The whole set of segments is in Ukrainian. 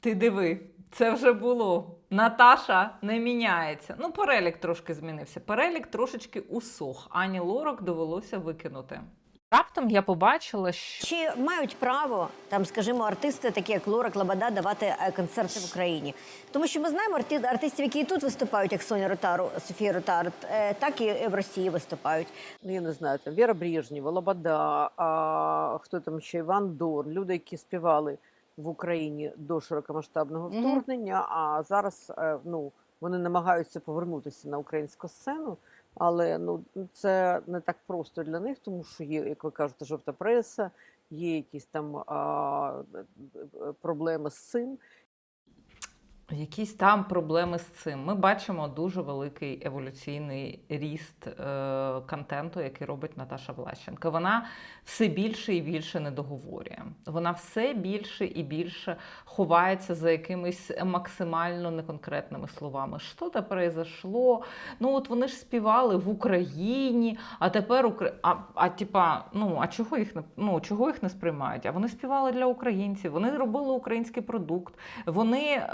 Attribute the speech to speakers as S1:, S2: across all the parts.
S1: Ти диви, це вже було. Наташа не міняється. Ну, перелік трошки змінився. Перелік трошечки усох. Ані Лорак довелося викинути. Раптом я побачила, що
S2: Чи мають право там, скажімо, артисти, такі як Лора Клабада, давати е, концерти в Україні? Тому що ми знаємо арти- артистів, які і тут виступають, як Соня Ротару, Софія Ротар, е, так і в Росії виступають.
S3: Ну, я не знаю, там Віра Брежнєва, Лобода, а, хто там ще Іван Дорн, люди, які співали в Україні до широкомасштабного вторгнення, а зараз е, ну, вони намагаються повернутися на українську сцену. Але ну це не так просто для них, тому що є, як ви кажете, жовта преса, є якісь там а, е, е, проблеми з цим.
S1: Якісь там проблеми з цим. Ми бачимо дуже великий еволюційний ріст е, контенту, який робить Наташа Влащенко. Вона все більше і більше не договорює. Вона все більше і більше ховається за якимись максимально неконкретними словами. Що це произошло? Ну от вони ж співали в Україні, а тепер Укра... а, а типа, ну а чого їх не ну чого їх не сприймають? А вони співали для українців, вони робили український продукт. Вони, е,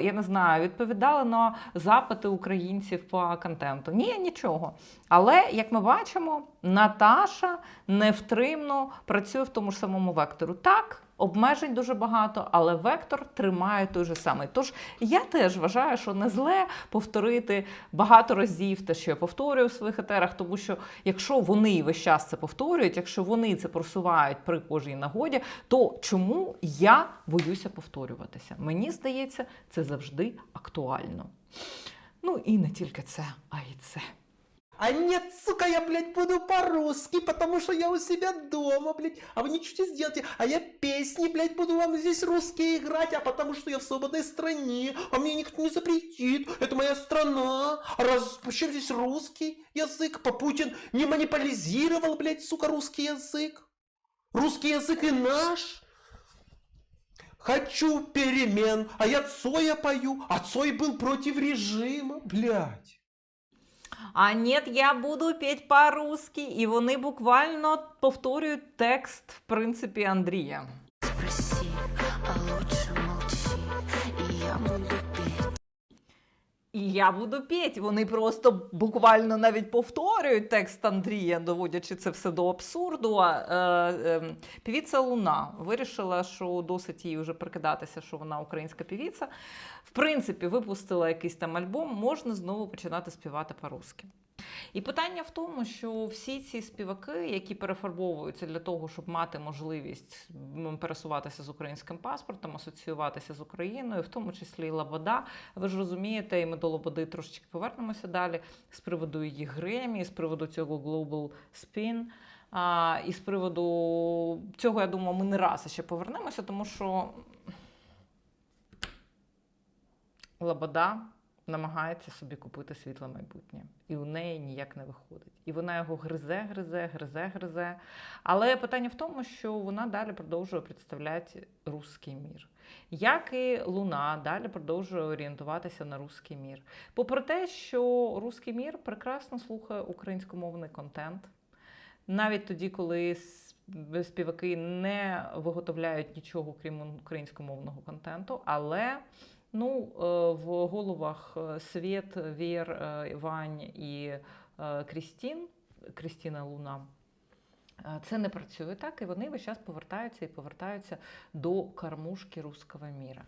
S1: я не знаю, відповідали на запити українців по контенту. Ні, нічого. Але як ми бачимо, Наташа невтримно працює в тому ж самому вектору. Так. Обмежень дуже багато, але вектор тримає той же самий. Тож я теж вважаю, що не зле повторити багато разів те, що я повторюю в своїх етерах, тому що якщо вони весь час це повторюють, якщо вони це просувають при кожній нагоді, то чому я боюся повторюватися? Мені здається, це завжди актуально. Ну і не тільки це, а й це.
S4: А нет, сука, я, блядь, буду по-русски, потому что я у себя дома, блядь. А вы ничего не сделаете. А я песни, блядь, буду вам здесь русские играть, а потому что я в свободной стране, а мне никто не запретит. Это моя страна. А раз, почему здесь русский язык? Попутин не монополизировал, блядь, сука, русский язык. Русский язык и наш. Хочу перемен, а я Цоя пою, а Цой был против режима, блядь.
S1: А нет, я буду петь по-русски. І вони буквально повторюють текст, в принципі, Андрія.
S5: Спроси, а лучше молчи, і я буду.
S1: І я буду петь. Вони просто буквально навіть повторюють текст Андрія, доводячи це все до абсурду. Е, е, півіця Луна вирішила, що досить їй вже прикидатися, що вона українська півіця. В принципі, випустила якийсь там альбом, можна знову починати співати по-русски. І питання в тому, що всі ці співаки, які перефарбовуються для того, щоб мати можливість пересуватися з українським паспортом, асоціюватися з Україною, в тому числі і Лобода, ви ж розумієте, і ми до Лободи трошечки повернемося далі з приводу її Гремі, з приводу цього Global Spin. А, і з приводу цього, я думаю, ми не раз ще повернемося, тому що Лобода намагається собі купити світле майбутнє, і у неї ніяк не виходить. І вона його гризе, гризе, гризе, гризе. Але питання в тому, що вона далі продовжує представляти русський мір. Як і Луна далі продовжує орієнтуватися на русський мір. Попри те, що русський мір прекрасно слухає українськомовний контент, навіть тоді, коли співаки не виготовляють нічого крім українськомовного контенту, але ну, е, в головах е, Світ, Вір, е, Вань і Крістін, Крістіна Луна. Це не працює так, і вони весь час повертаються і повертаються до кормушки руського міра.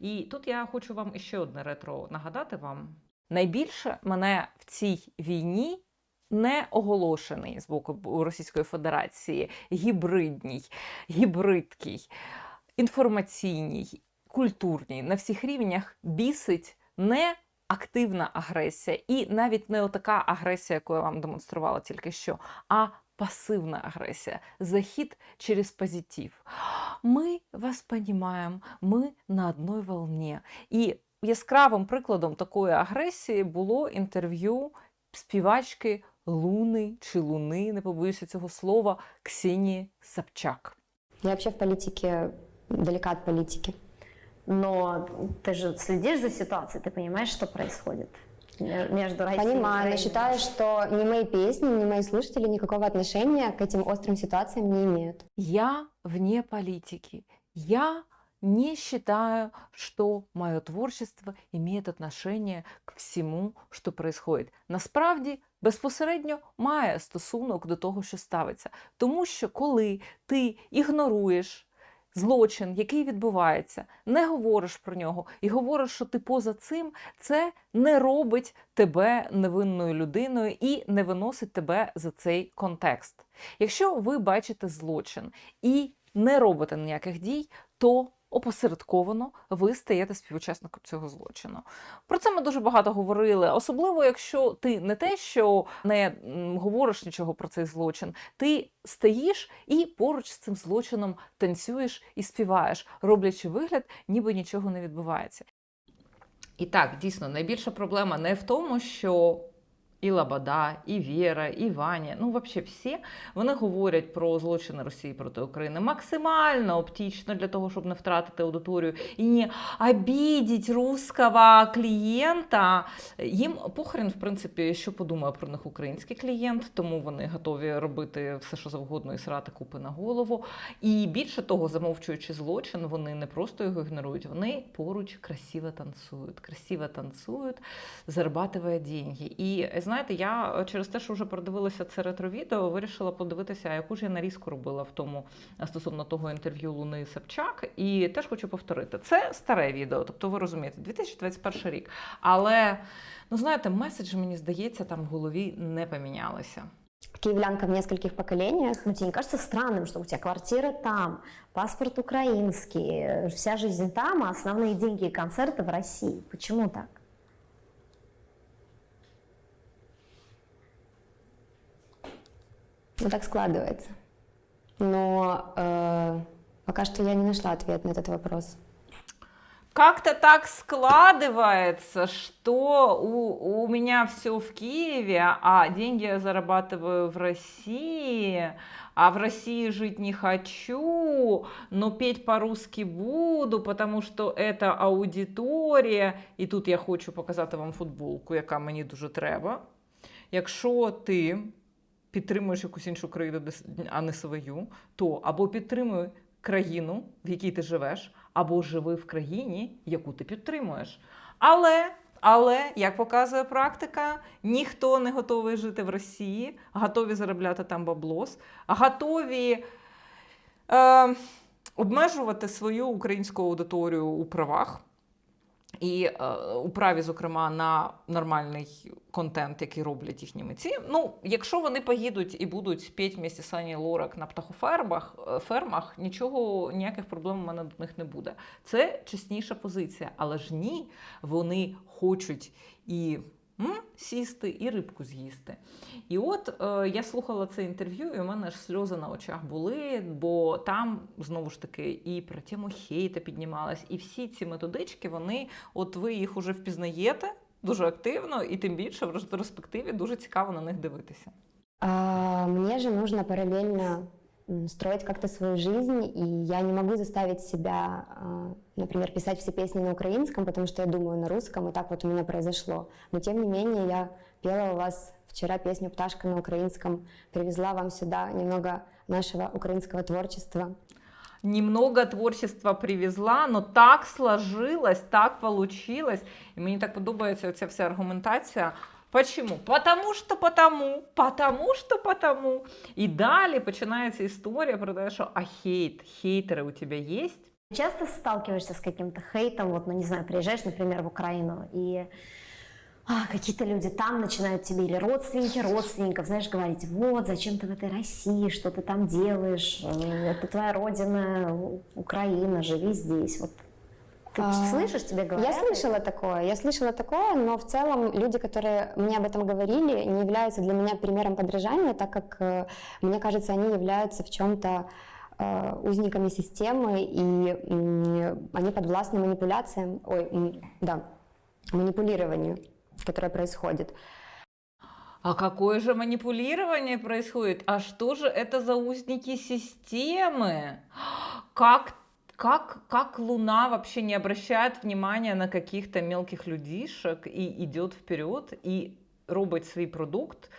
S1: І тут я хочу вам іще одне ретро нагадати вам. Найбільше мене в цій війні не оголошений з боку Російської Федерації гібридній, гібридкий, інформаційній, культурній на всіх рівнях бісить не активна агресія, і навіть не отака агресія, яку я вам демонструвала тільки що, а пасивна агресія, захід через позитив. Ми вас понімаємо, ми на одній волні. І яскравим прикладом такої агресії було інтерв'ю співачки Луни чи Луни, не побоюся цього слова, Ксенії Собчак.
S6: Я вообще в политике далека от политики
S7: Но ты же следишь за ситуацией, ты понимаешь, что происходит ме- между Россией и
S6: Понимаю, но
S7: Украиной?
S6: считаю, что ни мои песни, ни мои слушатели никакого отношения к этим острым ситуациям не имеют.
S1: Я вне политики. Я не считаю, что мое творчество имеет отношение к всему, що происходит. Насправді, безпосередньо має стосунок до того, що ставиться. Тому що коли ти ігноруєш злочин, який відбувається, не говориш про нього і говориш, що ти поза цим, це не робить тебе невинною людиною і не виносить тебе за цей контекст. Якщо ви бачите злочин і не робите ніяких дій, то опосередковано ви стаєте співучасником цього злочину. Про це ми дуже багато говорили, особливо якщо ти не те, що не говориш нічого про цей злочин, ти стоїш і поруч з цим злочином танцюєш і співаєш, роблячи вигляд, ніби нічого не відбувається. І так, дійсно, найбільша проблема не в тому, що і Лабада, і Віра, і Ваня, ну взагалі всі, вони говорять про злочини Росії проти України максимально оптично для того, щоб не втратити аудиторію і не обідіть русского клієнта. Їм похрен, в принципі, що подумає про них український клієнт, тому вони готові робити все, що завгодно, і срати купи на голову. І більше того, замовчуючи злочин, вони не просто його ігнорують, вони поруч красиво танцюють. Красиво танцюють, зарабатывая деньги. І знаєте, я через те, що вже продивилася це ретро-відео, вирішила подивитися, яку ж я нарізку робила в тому стосовно того інтерв'ю Луни Сапчак. І теж хочу повторити. Це старе відео, тобто ви розумієте, 2021 рік. Але ну знаєте, меседжі, мені здається, там в голові не помінялися.
S6: Киевлянка в нескольких поколениях.
S7: Ну, тебе не кажется странным, что у тебя квартира там, паспорт украинский, вся жизнь там, а основные деньги и концерты в России? Почему так?
S6: Ну, так складывается. Но э, пока что я не нашла ответ на этот вопрос.
S1: Как-то так складывается, что у, у меня все в Киеве, а деньги я зарабатываю в России, а в России жить не хочу, но петь по-русски буду, потому что это аудиторія. І тут я хочу показати вам футболку, яка мені дуже треба. Якщо ти підтримуєш якусь іншу країну, а не свою, то або підтримуй країну, в якій ти живеш, або живи в країні, яку ти підтримуєш. Але, але, як показує практика, ніхто не готовий жити в Росії, готові заробляти там баблос, готові е, обмежувати свою українську аудиторію у правах. І е, у праві, зокрема, на нормальний контент, який роблять їхні митці. Ну, якщо вони поїдуть і будуть п'ять місті Сані Лорак на птахофермах, е, фермах, нічого, ніяких проблем у мене до них не буде. Це чесніша позиція. Але ж ні, вони хочуть і сісти, і рибку з'їсти. І от е, я слухала це інтерв'ю, і у мене аж сльози на очах були, бо там знову ж таки і про тему хейта піднімалась, і всі ці методички, вони, от ви їх уже впізнаєте дуже активно, і тим більше в ретроспективі дуже цікаво на них дивитися.
S6: А, мне же нужно параллельно строить как-то свою жизнь, и я не могу заставить себя, например, писать все песни на украинском, потому что я думаю на русском, и так вот у меня произошло. Но тем не менее я пела у вас вчера песню «Пташка» на украинском, привезла вам сюда немного нашего украинского творчества.
S1: Немного творчества привезла, но так сложилось, так получилось. І мені так подобається ця вся аргументація. Почему? Потому что потому, потому что потому. І далі починається історія про те, що а хейт, хейтери у тебе є?
S7: Часто сталкиваешься с каким-то хейтом, вот, ну не знаю, приезжаешь, например, в Украину, и а, какие-то люди там начинают тебе или родственники родственников, знаешь, говорить, вот, зачем ты в этой России, что ты там делаешь, Э, это твоя родина, Украина, живи здесь. Вот ты
S6: А,
S7: слышишь, тебе говорят?
S6: Я слышала такое, я слышала такое, но в целом люди, которые мне об этом говорили, не являются для меня примером подражания, так как, э, мне кажется, они являются в чем-то э, узниками системы, и они подвластны манипуляциям, ой, да, манипулированию, которое происходит.
S1: А какое же манипулирование происходит? А что же это за узники системы? Как, как, как Луна вообще не обращает внимания на каких-то мелких людишек и идет вперед и робить свій продукт?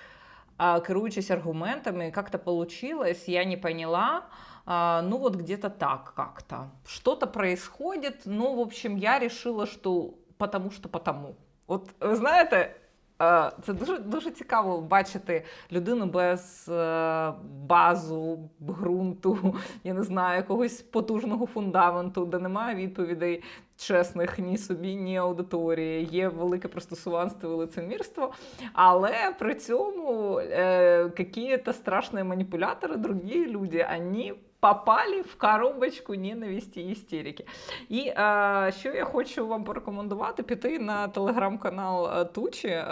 S1: а, керуючись аргументами, как-то получилось, я не поняла, а, ну вот где-то так как-то. Что-то происходит, ну, в общем, я решила, что потому что потому. От ви знаєте, е, це дуже дуже цікаво бачити людину без е, базу, ґрунту, я не знаю, якогось потужного фундаменту, де немає відповідей чесних ні собі, ні аудиторії. Є велике пристосуванство і лицемірство, але при цьому е, какие-то страшные маніпулятори, другі люди, вони попали в коробочку ненависті і істерики. І е, що я хочу вам порекомендувати, піти на телеграм-канал е, Тучі е,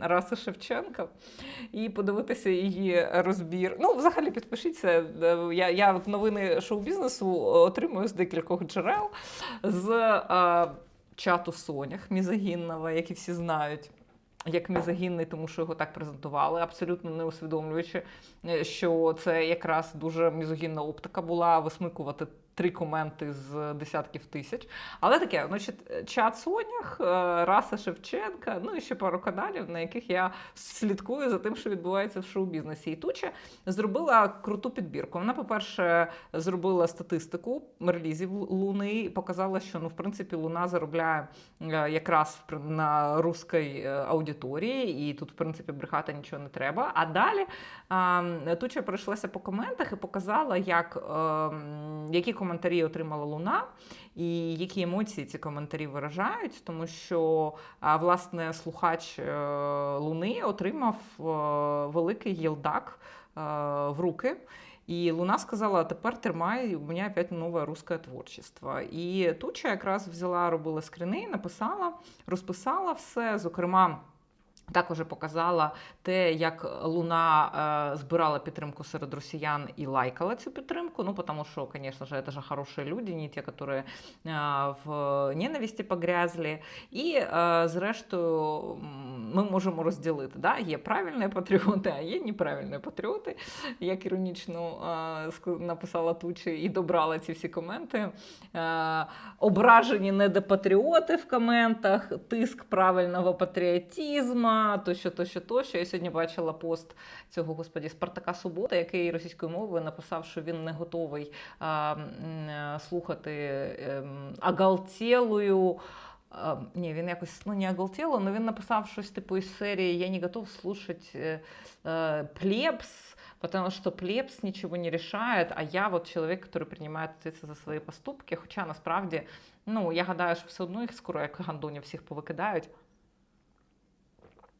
S1: Раси Шевченка і подивитися її розбір. Ну, взагалі, підпишіться. Я, я новини шоу-бізнесу отримую з декількох джерел з е, чату Сонях мізогінного, як і всі знають. Як мізогінний, тому що його так презентували, абсолютно не усвідомлюючи, е, що це якраз дуже мізогінна оптика була висмикувати три коменти з десятків тисяч. Але таке, значить, чат Сонях, е, Раса Шевченка, ну і ще пару каналів, на яких я слідкую за тим, що відбувається в шоу-бізнесі. І Туча зробила круту підбірку. Вона, по-перше, зробила статистику релізів Луни і показала, що ну, в принципі, Луна заробляє е, якраз на русській е, аудиторії, і тут, в принципі, брехати нічого не треба. А далі Туча пройшлася по коментах і показала, як, е, м, які коментарі отримала Луна. І які емоції ці коментарі виражають, тому що власне слухач е, Луни отримав е, великий єлдак е, в руки. І Луна сказала: тепер тримай, у мене опять нове русське творчество. І Туча якраз взяла, робила скрини, написала, розписала все. Зокрема, також показала те, як Луна е, збирала підтримку серед росіян і лайкала цю підтримку. Ну, тому що, звісно ж, це хороші люди, не ті, які е, в ненависті погрязли. І, е, зрештою, ми можемо розділити. Да? Є правильні патріоти, а є неправильні патріоти, як іронічно е, написала Тучі і добрала ці всі коменти. Е, ображені недопатріоти в коментах, тиск правильного патріотизму, тощо, тощо, тощо. Я сьогодні бачила пост цього господі Спартака Субота, який російською мовою написав, що він не готовий а, е, слухати ем, оголтелую. а, Ні, він якось ну не оголтело, але він написав щось типу із серії Я не готов слушать е, е, плебс, потому что плебс ничего не решает, а я вот человек, который принимает ответственность за свої поступки. Хоча насправді, ну я гадаю, що все одно їх скоро як гандонів всіх повикидають.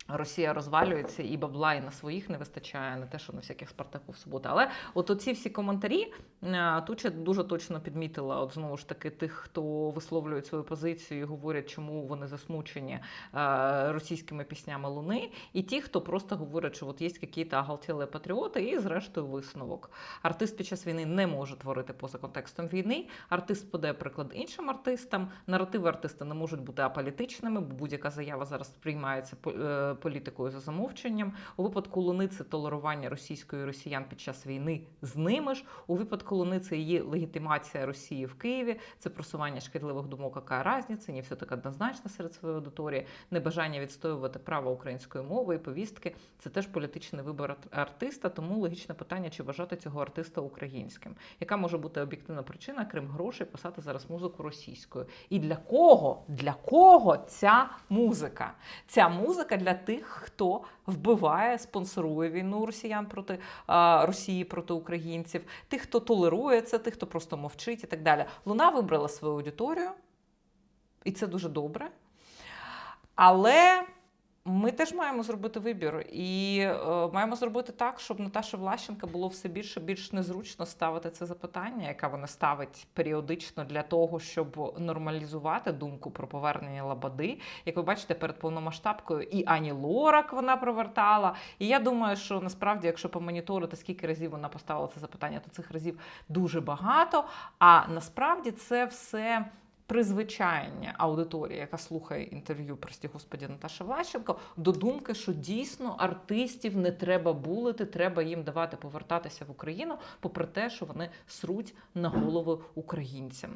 S1: Росія розвалюється і бабла і на своїх не вистачає, не те, що на всяких Спартаків суботи. Але от оці всі коментарі е, Туча дуже точно підмітила, от знову ж таки, тих, хто висловлює свою позицію і говорять, чому вони засмучені е, російськими піснями Луни, і ті, хто просто говорять, що от є якісь оголтілі патріоти, і зрештою висновок. Артист під час війни не може творити поза контекстом війни. Артист подає приклад іншим артистам. Наративи артиста не можуть бути аполітичними, бо будь-яка заява зараз сприймається е, політикою за замовченням. У випадку Луни це толерування російської росіян під час війни з ними ж. У випадку Луни це її легітимація Росії в Києві, це просування шкідливих думок, яка різниця, не все так однозначно серед своєї аудиторії, небажання відстоювати право української мови і повістки. Це теж політичний вибір артиста. Тому логічне питання, чи вважати цього артиста українським. Яка може бути об'єктивна причина, крім грошей, писати зараз музику російською? І для кого? Для кого ця музика? Ця музика для тих, хто вбиває, спонсорує війну росіян проти а, Росії проти українців, тих, хто толерує це, тих, хто просто мовчить і так далі. Луна вибрала свою аудиторію, і це дуже добре. Але ми теж маємо зробити вибір і е, маємо зробити так, щоб Наташа Влащенка було все більше більш незручно ставити це запитання, яке вона ставить періодично для того, щоб нормалізувати думку про повернення Лабади. Як ви бачите, перед повномасштабкою і Ані Лорак вона провертала. І я думаю, що насправді, якщо помоніторити, скільки разів вона поставила це запитання, то цих разів дуже багато. А насправді це все призвичайення аудиторії, яка слухає інтерв'ю, прості господі Наташа Ващенко, до думки, що дійсно артистів не треба булити, треба їм давати повертатися в Україну, попри те, що вони сруть на голови українцям.